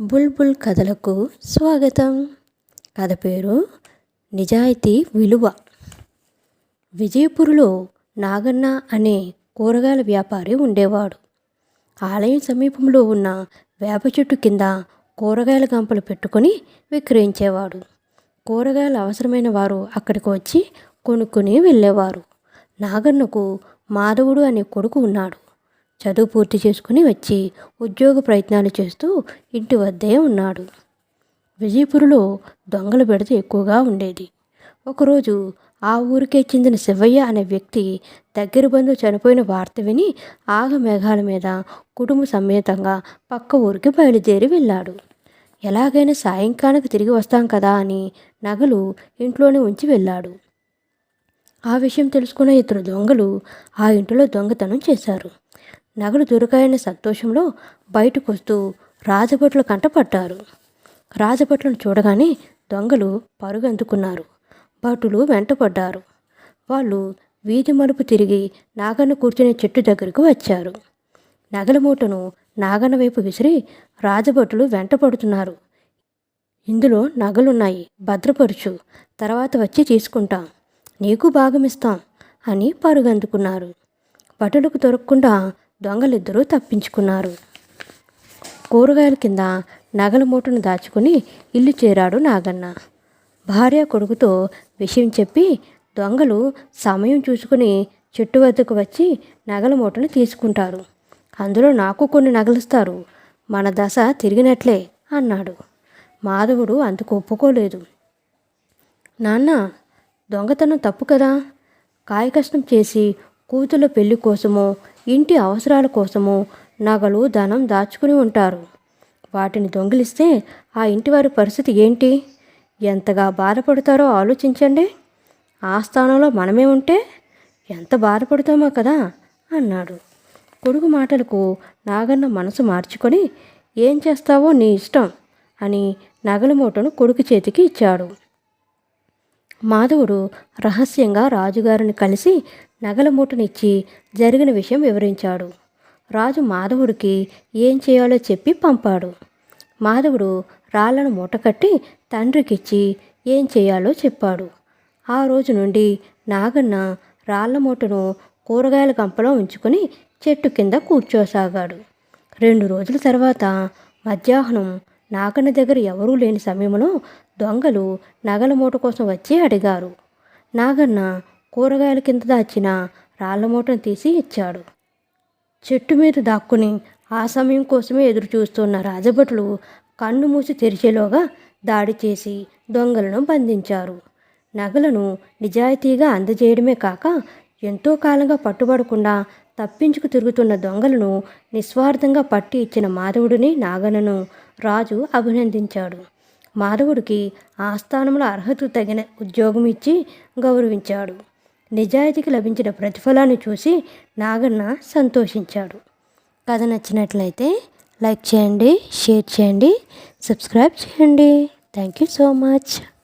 బుల్బుల్ కథలకు స్వాగతం. కథ పేరు నిజాయితీ విలువ. విజయపురిలో నాగన్న అనే కూరగాయల వ్యాపారి ఉండేవాడు. ఆలయం సమీపంలో ఉన్న వేప చెట్టు కింద కూరగాయల గంపలు పెట్టుకొని విక్రయించేవాడు. కూరగాయలు అవసరమైన వారు అక్కడికి వచ్చి కొనుక్కొని వెళ్ళేవారు. నాగన్నకు మాధవుడు అనే కొడుకు ఉన్నాడు. చదువు పూర్తి చేసుకుని వచ్చి ఉద్యోగ ప్రయత్నాలు చేస్తూ ఇంటి వద్దే ఉన్నాడు. విజయపురిలో దొంగల బెడత ఎక్కువగా ఉండేది. ఒకరోజు ఆ ఊరికే చెందిన శివయ్య అనే వ్యక్తి దగ్గర బంధు చనిపోయిన వార్త విని ఆగమేఘాల మీద కుటుంబ సమేతంగా పక్క ఊరికి బయలుదేరి వెళ్ళాడు. ఎలాగైనా సాయంకాలకు తిరిగి వస్తాం కదా అని నగలు ఇంట్లోనే ఉంచి వెళ్ళాడు. ఆ విషయం తెలుసుకున్న ఇద్దరు దొంగలు ఆ ఇంటిలో దొంగతనం చేశారు. నగలు దొరికాయన్న సంతోషంలో బయటకొస్తూ రాజభట్లు కంటపడ్డారు. రాజభట్లను చూడగానే దొంగలు పరుగందుకున్నారు. భటులు వెంటపడ్డారు. వాళ్ళు వీధి మలుపు తిరిగి నాగన్న కూర్చునే చెట్టు దగ్గరకు వచ్చారు. నగల మూటను నాగన్న వైపు విసిరి రాజభటులు వెంటపడుతున్నారు. ఇందులో నగలున్నాయి. భద్రపరుచు. తర్వాత వచ్చి తీసుకుంటాం. నీకు భాగమిస్తాం అని పరుగందుకున్నారు. భటులకు దొరకకుండా దొంగలిద్దరూ తప్పించుకున్నారు. కూరగాయల కింద నగల మూటను దాచుకుని ఇల్లు చేరాడు నాగన్న. భార్య కొడుకుతో విషయం చెప్పి దొంగలు సమయం చూసుకుని చెట్టు వద్దకు వచ్చి నగల మూటను తీసుకుంటారు. అందులో నాకు కొన్ని నగలుస్తారు. మన దశ తిరిగినట్లే అన్నాడు. మాధవుడు అందుకు ఒప్పుకోలేదు. నాన్న దొంగతనం తప్పు కదా? కాయకష్టం చేసి కూతుల పెళ్ళి కోసమో ఇంటి అవసరాల కోసము నగలు ధనం దాచుకుని ఉంటారు. వాటిని దొంగిలిస్తే ఆ ఇంటి వారి పరిస్థితి ఏంటి? ఎంతగా బాధపడతారో ఆలోచించండి. ఆ స్థానంలో మనమే ఉంటే ఎంత బాధపడతామో కదా అన్నాడు. కొడుకు మాటలకు నాగన్న మనసు మార్చుకొని ఏం చేస్తావో నీ ఇష్టం అని నగల మూటను కొడుకు చేతికి ఇచ్చాడు. మాధవుడు రహస్యంగా రాజుగారిని కలిసి నగల మూటనిచ్చి జరిగిన విషయం వివరించాడు. రాజు మాధవుడికి ఏం చేయాలో చెప్పి పంపాడు. మాధవుడు రాళ్ళను మూటకట్టి తండ్రికిచ్చి ఏం చేయాలో చెప్పాడు. ఆ రోజు నుండి నాగన్న రాళ్ళ మూటను కూరగాయల కంపలో ఉంచుకొని చెట్టు కింద కూర్చోసాగాడు. రెండు రోజుల తర్వాత మధ్యాహ్నం నాగన్న దగ్గర ఎవరూ లేని సమయంలో దొంగలు నగల మూట కోసం వచ్చి అడిగారు. నాగన్న కూరగాయల కింద దాచిన రాళ్ళ మూటను తీసి ఇచ్చాడు. చెట్టు మీద దాక్కుని ఆ సమయం కోసమే ఎదురు చూస్తున్న రాజభటులు కన్ను మూసి తెరిచేలోగా దాడి చేసి దొంగలను బంధించారు. నగలను నిజాయితీగా అందజేయడమే కాక ఎంతో కాలంగా పట్టుబడకుండా తప్పించుకు తిరుగుతున్న దొంగలను నిస్వార్థంగా పట్టి ఇచ్చిన మాధవుడిని నాగనను రాజు అభినందించాడు. మాధవుడికి ఆస్థానంలో అర్హత తగిన ఉద్యోగం ఇచ్చి గౌరవించాడు. నిజాయితీకి లభించిన ప్రతిఫలాన్ని చూసి నాగన్న సంతోషించాడు. కథ నచ్చినట్లయితే లైక్ చేయండి షేర్ చేయండి సబ్స్క్రైబ్ చేయండి. Thank you so much.